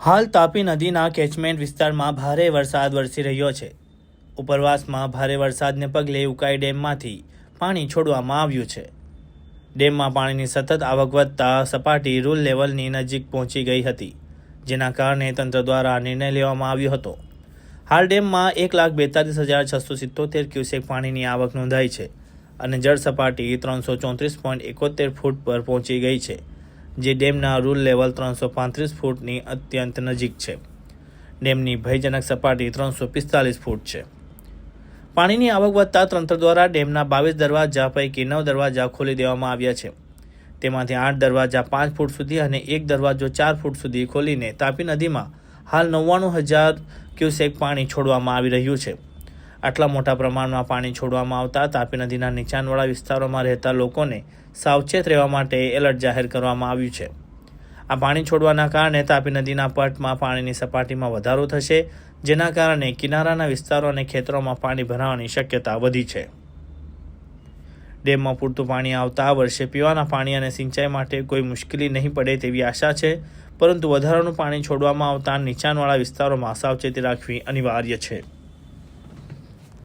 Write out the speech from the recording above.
હાલ તાપી નદીના કેચમેન્ટ વિસ્તારમાં ભારે વરસાદ વરસી રહ્યો છે. ઉપરવાસમાં ભારે વરસાદને પગલે ઉકાઈ ડેમમાંથી પાણી છોડવામાં આવ્યું છે. ડેમમાં પાણીની સતત આવક વધતા સપાટી રૂલ લેવલની નજીક પહોંચી ગઈ હતી, જેના કારણે તંત્ર દ્વારા નિર્ણય લેવામાં આવ્યો હતો. હાલ ડેમમાં એક લાખ બેતાલીસ હજાર છસો સિત્તોતેર ક્યુસેક પાણીની આવક નોંધાઈ છે અને જળ સપાટી ત્રણસો ચોત્રીસ પોઈન્ટ એકોતેર ફૂટ પર પહોંચી ગઈ છે. જે ડેમના રૂલ લેવલ ત્રણસો પાંત્રીસ ફૂટની અત્યંત નજીક છે. ડેમની ભયજનક સપાટી ત્રણસો પિસ્તાલીસ ફૂટ છે. પાણીની આવક વધતા તંત્ર દ્વારા ડેમના બાવીસ દરવાજા પૈકી નવ દરવાજા ખોલી દેવામાં આવ્યા છે. તેમાંથી આઠ દરવાજા પાંચ ફૂટ સુધી અને એક દરવાજો ચાર ફૂટ સુધી ખોલીને તાપી નદીમાં હાલ નવ્વાણું હજાર ક્યુસેક પાણી છોડવામાં આવી રહ્યું છે. આટલા મોટા પ્રમાણમાં પાણી છોડવામાં આવતા તાપી નદીના નીચાણવાળા વિસ્તારોમાં રહેતા લોકોને સાવચેત રહેવા માટે એલર્ટ જાહેર કરવામાં આવ્યું છે. આ પાણી છોડવાના કારણે તાપી નદીના પટમાં પાણીની સપાટીમાં વધારો થશે, જેના કારણે કિનારાના વિસ્તારો અને ખેતરોમાં પાણી ભરાવાની શક્યતા વધી છે. ડેમમાં પૂરતું પાણી આવતા આ વર્ષે પીવાના પાણી અને સિંચાઈ માટે કોઈ મુશ્કેલી નહીં પડે તેવી આશા છે, પરંતુ વધારાનું પાણી છોડવામાં આવતા નીચાણવાળા વિસ્તારોમાં સાવચેતી રાખવી અનિવાર્ય છે.